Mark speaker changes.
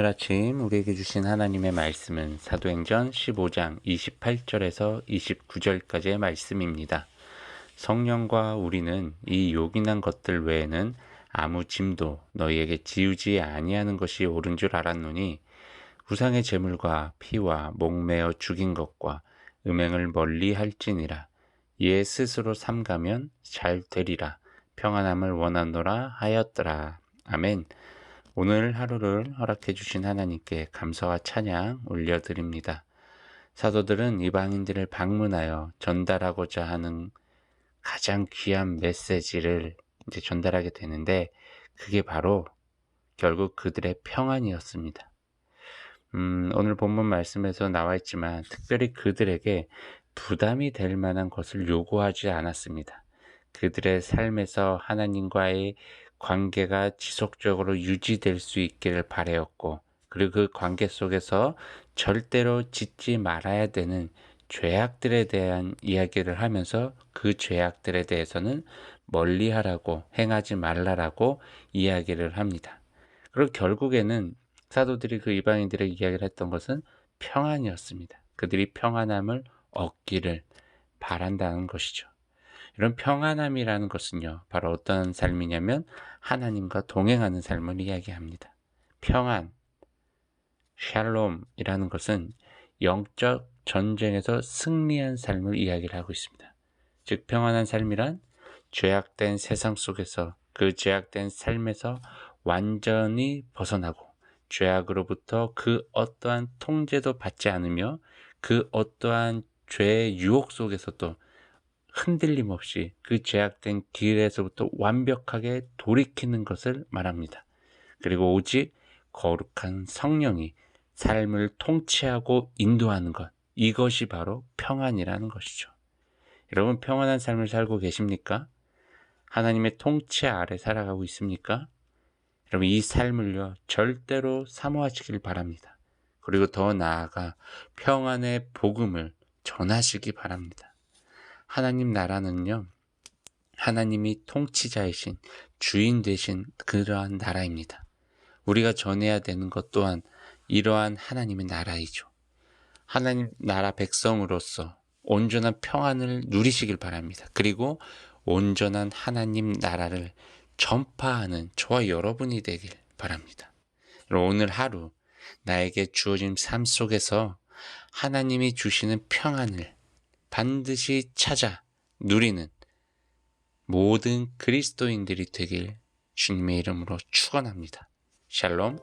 Speaker 1: 아침 우리에게 주신 하나님의 말씀은 사도행전 15장 28절에서 29절까지의 말씀입니다. 성령과 우리는 이 요긴한 것들 외에는 아무 짐도 너희에게 지우지 아니하는 것이 옳은 줄 알았노니 우상의 제물과 피와 목매어 죽인 것과 음행을 멀리 할지니라 이에 스스로 삼가면 잘 되리라 평안함을 원하노라 하였더라 아멘. 오늘 하루를 허락해 주신 하나님께 감사와 찬양 올려드립니다. 사도들은 이방인들을 방문하여 전달하고자 하는 가장 귀한 메시지를 이제 전달하게 되는데 그게 바로 결국 그들의 평안이었습니다. 음, 오늘 본문 말씀에서 나와 있지만 특별히 그들에게 부담이 될 만한 것을 요구하지 않았습니다. 그들의 삶에서 하나님과의 관계가 지속적으로 유지될 수 있기를 바라였고 그리고 그 관계 속에서 절대로 짓지 말아야 되는 죄악들에 대한 이야기를 하면서 그 죄악들에 대해서는 멀리 하라고 행하지 말라라고 이야기를 합니다. 그리고 결국에는 사도들이 그 이방인들에게 이야기를 했던 것은 평안이었습니다. 그들이 평안함을 얻기를 바란다는 것이죠. 이런 평안함이라는 것은요, 바로 어떤 삶이냐면 하나님과 동행하는 삶을 이야기합니다. 평안, 샬롬이라는 것은 영적 전쟁에서 승리한 삶을 이야기를 하고 있습니다. 즉, 평안한 삶이란 죄악된 세상 속에서 그 죄악된 삶에서 완전히 벗어나고 죄악으로부터 그 어떠한 통제도 받지 않으며 그 어떠한 죄의 유혹 속에서도 흔들림 없이 그 죄악된 길에서부터 완벽하게 돌이키는 것을 말합니다. 그리고 오직 거룩한 성령이 삶을 통치하고 인도하는 것. 이것이 바로 평안이라는 것이죠. 여러분 평안한 삶을 살고 계십니까? 하나님의 통치 아래 살아가고 있습니까? 여러분 이 삶을요 절대로 사모하시길 바랍니다. 그리고 더 나아가 평안의 복음을 전하시기 바랍니다. 하나님 나라는요 하나님이 통치자이신 주인 되신 그러한 나라입니다. 우리가 전해야 되는 것 또한 이러한 하나님의 나라이죠. 하나님 나라 백성으로서 온전한 평안을 누리시길 바랍니다. 그리고 온전한 하나님 나라를 전파하는 저와 여러분이 되길 바랍니다. 오늘 하루 나에게 주어진 삶 속에서 하나님이 주시는 평안을 반드시 찾아 누리는 모든 그리스도인들이 되길 주님의 이름으로 축원합니다. 샬롬